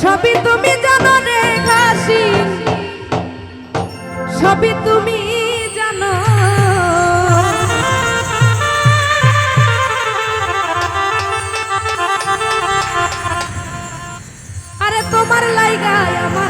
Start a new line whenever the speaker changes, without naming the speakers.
সবই তুমি জানো রে কাশি। সবই তুমি জানো। আরে তোমার লাইগায় আমার